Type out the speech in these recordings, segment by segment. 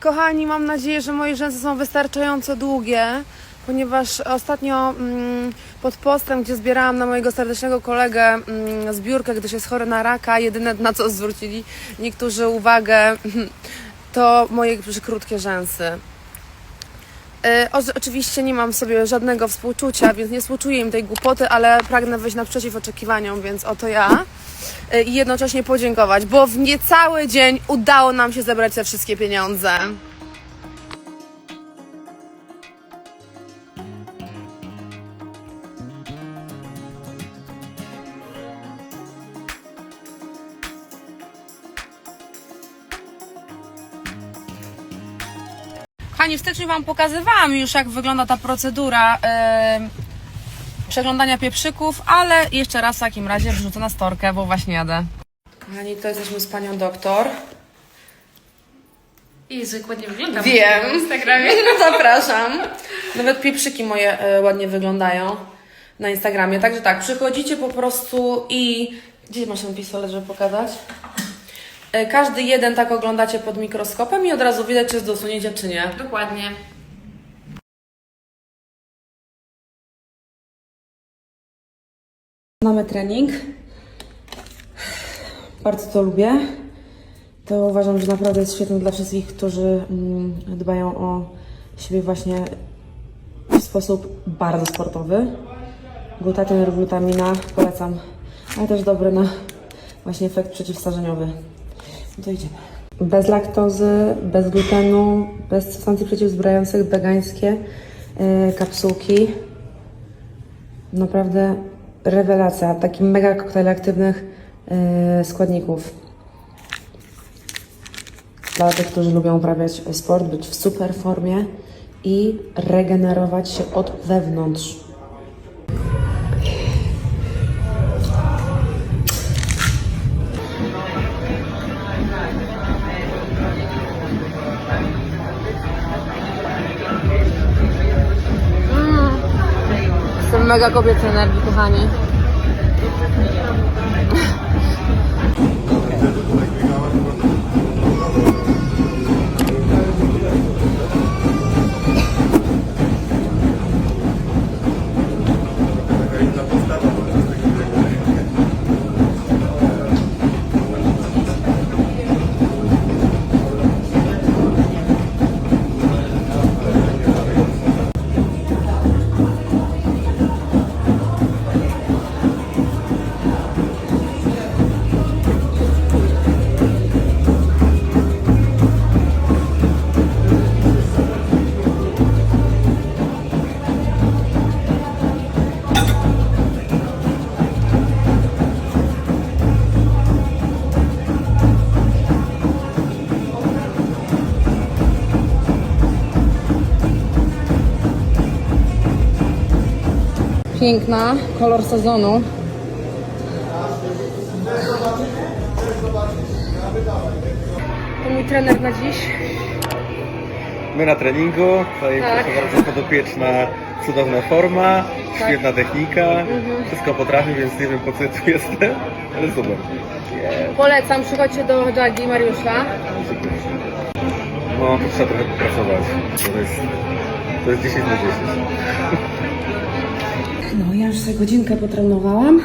Kochani, mam nadzieję, że moje rzęsy są wystarczająco długie, ponieważ ostatnio mm, pod postem, gdzie zbierałam na mojego serdecznego kolegę mm, zbiórkę, gdyż jest chory na raka, jedyne na co zwrócili niektórzy uwagę, to moje krótkie rzęsy. O- Oczywiście nie mam sobie żadnego współczucia, więc nie współczuję im tej głupoty, ale pragnę wyjść naprzeciw oczekiwaniom, więc oto ja. E, I jednocześnie podziękować, bo w niecały dzień udało nam się zebrać te wszystkie pieniądze. Pani, w styczniu Wam pokazywałam już, jak wygląda ta procedura przeglądania pieprzyków, ale jeszcze raz w takim razie wrzucę na storkę, bo właśnie jadę. Kochani, to jesteśmy z Panią doktor. Jezu, jak ładnie wygląda. Wiem. Na Instagramie. Zapraszam. Nawet pieprzyki moje e, ładnie wyglądają na Instagramie. Także tak, przychodzicie po prostu i... Gdzie masz ten pistolet, żeby pokazać? E, Każdy jeden tak oglądacie pod mikroskopem i od razu widać, czy jest do usunięcia, czy nie. Dokładnie. Mamy trening. Bardzo to lubię. To uważam, że naprawdę jest świetne dla wszystkich, którzy mm, dbają o siebie właśnie w sposób bardzo sportowy. Glutatyn, glutamina polecam, ale też dobry na właśnie efekt przeciwstarzeniowy. No to idziemy. Bez laktozy, bez glutenu, bez substancji przeciwzbrajających, wegańskie yy, kapsułki. Naprawdę rewelacja. Taki mega koktajl aktywnych yy, składników. Dla tych, którzy lubią uprawiać sport, być w super formie i regenerować się od wewnątrz. Mega kobiecej energii, kochani. Piękna, kolor sezonu. To mój trener na dziś. My na treningu, tutaj Tak. proszę bardzo podopieczna, cudowna forma, świetna technika, wszystko potrafi, więc nie wiem po co tu jestem, ale super. Polecam, przychodźcie do Jagi Mariusza. No, to trzeba trochę popracować, to jest, to jest 10 na 10. No, ja już sobie godzinkę potrenowałam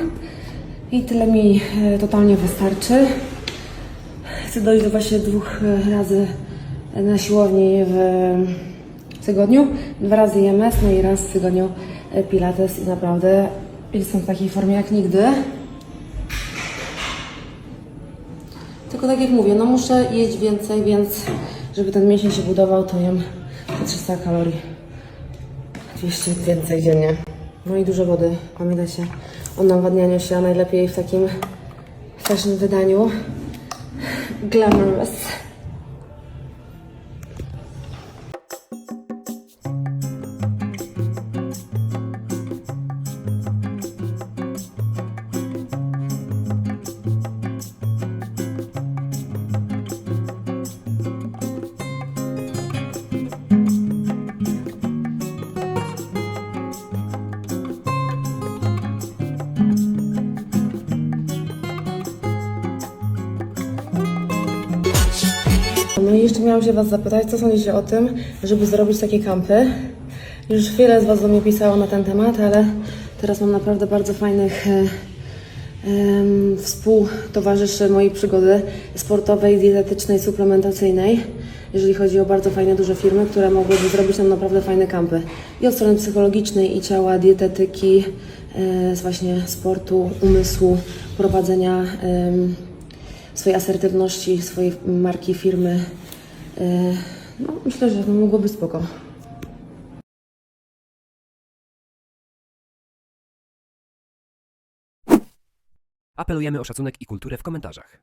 i tyle mi e, totalnie wystarczy. Chcę dojść do właśnie dwóch e, razy na siłowni w w tygodniu. Dwa razy IMS, no i raz w tygodniu e, Pilates i naprawdę jestem w takiej formie jak nigdy. Tylko tak jak mówię, no muszę jeść więcej, więc żeby ten mięsień się budował, to jem po 300 kalorii. 200 więcej dziennie. No i dużo wody. Pamiętajcie o nawadnianiu się, a najlepiej w takim fashion wydaniu. Glamorous. No i jeszcze miałam się Was zapytać, co sądzicie o tym, żeby zrobić takie kampy? Już wiele z Was do mnie pisało na ten temat, ale teraz mam naprawdę bardzo fajnych e, współtowarzyszy mojej przygody sportowej, dietetycznej, suplementacyjnej. Jeżeli chodzi o bardzo fajne, duże firmy, które mogłyby zrobić nam naprawdę fajne kampy. I od strony psychologicznej, i ciała, dietetyki, e, z właśnie sportu, umysłu, prowadzenia em, swojej asertywności, swojej marki, firmy. E, No, myślę, że mogłoby spoko. Apelujemy o szacunek i kulturę w komentarzach.